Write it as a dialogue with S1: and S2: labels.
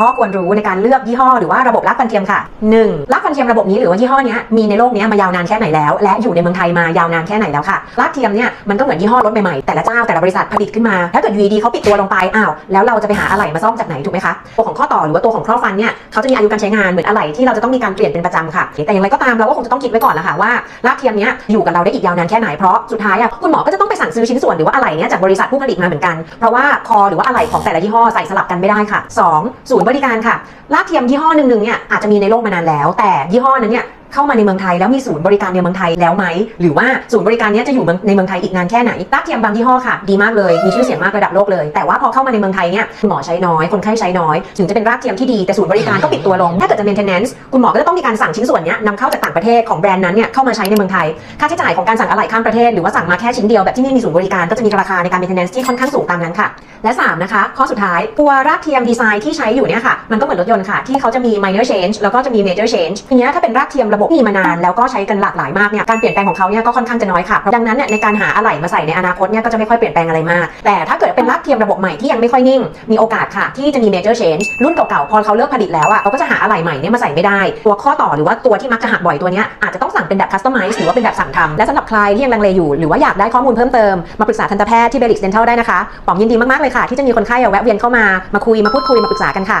S1: ข้อควรรู้ในการเลือกยี่ห้อหรือว่าระบบลักฟันเทียมค่ะ 1. ลักฟันเทียมระบบนี้หรือว่ายี่ห้อนี้มีในโลกนี้มายาวนานแค่ไหนแล้ว และอยู่ในเมืองไทยมายาวนานแค่ไหนแล้วค่ะลักเทียมเนี่ยมันก็เหมือนยี่ห้อรถใหม่ๆแต่ละเจ้าแต่ละบริษัทผลิตขึ้นมาถ้าเกิดยูดีเขาปิดตัวลงไปอ้าวแล้วเราจะไปหาอะไหล่มาซ่อมจากไหนถูกไหมคะตัวของข้อต่อหรือว่าตัวของครอบฟันเนี่ยเขาจะมีอายุการใช้งานเหมือนอะไหล่ที่เราจะต้องมีการเปลี่ยนเป็นประจำค่ะแต่อย่างไรก็ตามเราก็คงจะต้องคิดไว้ก่อนละค่ะว่าลักเทียมเนี้ยอยู่กับเราได้อีกยาวนานแค่ไหนเพราะสุดท้ายอะคุณหมอก็จะต้องไปสั่งซื้อชิ้นส่วนหรือว่าอะไหล่เนี้ยจากบริษัทผู้ผลิตมาเหมือนกัน เพราะว่าคอหรือว่าอะไหล่ของแต่ละยี่ห้อใส่สลับกันไม่ได้ค่ะ 2. ศูนย์บริการค่ะลากเทียมยี่ห้อหนึ่งๆเนี่ยอาจจะมีในโลกมานานแล้ว แต่ยี่ห้อนั้นเนี่ย เข้ามาในเมืองไทยแล้วมีศูนย์บริการในเมืองไทยแล้วไหม หรือว่าศูนย์บริการนี้จะอยู่ในเมืองไทยอีกนานแค่ไหนลากเทียมบางยี่ห้อค่ะ ดีมากเลย มีชื่อเสียงมากระดับโลกเลย แต่ว่าพอเข้ามาในเมืองไทยเนี่ยคุณหมอใช้น้อย คนไข้ใช้น้อย ถึงจะเป็นรากเทียมที่ดี แต่ศูนย์บริการก็ปิดตัวลง ถ้าเกิดจะ maintenance คุณหมอก็จะต้องมีการสั่งชิ้นส่วนเนี้ยนำเข้าจากต่างประเทศของแบรนด์นั้นเนี่ยเข้ามาใช้ในเมืองไทย ค่าใช้จ่ายของการสั่งอะไหล่ข้ามประเทศหรือว่าสั่งมาแค่ชิ้นเดียวแบบที่ไม่มีศูนย์บริการก็จะมีราคาในการ maintenance ที่ค่อนข้างสูงตามนั้นค่ะ และ3นะคะข้อสุดท้ายตัวรากเทียมดีไซน์ที่ใช้อยู่เนี่ยค่ะมันก็เหมือนรถยนต์ค่ะที่เขาจะมี minor change แล้วก็จะมี major change ทีนี้ถ้าเป็นรากเทียมระบบที่มีมานานแล้วก็ใช้กันหลากหลายมากเนี่ยการเปลี่ยนแปลงของเขาเนี่ยก็ค่อนข้างจะน้อยค่ะเพราะดังนั้นเนี่ยในการหาอะไหล่มาใส่ในอนาคตเนี่ยก็จะไม่ค่อยเปลี่ยนแปลงอะไรมาก แต่ถ้าเกิดเป็นรากเทียมระบบใหม่ที่ยังไม่ค่อยนิ่ง มีโอกาสค่ะที่จะมี major change รุ่นเก่าๆพอเขาเลิกผลิตแล้วอะเขาก็จะหาอะไหล่ใหม่เนี่ยมาใส่ไม่ได้ ตัวข้อต่อหรือว่าตัวที่มักจะหักบ่อยตัวเนี้ยอาจจะต้องสั่งเป็นแบบ customize หรือว่าเป็นแบบสั่งทำและสำหรับใครที่ยังลังเลอยู่หรือว่าอยากได้ข้อมูลเพิ่มเติมมาปรึกษาทันตแพทย์ที่ Belix Dental ได้นะคะปอมยินดีมากๆเลยค่ะที่จะมีคนไข้แวะเวียนเข้ามามาคุยมาพูดคุยมาปรึกษากันค่ะ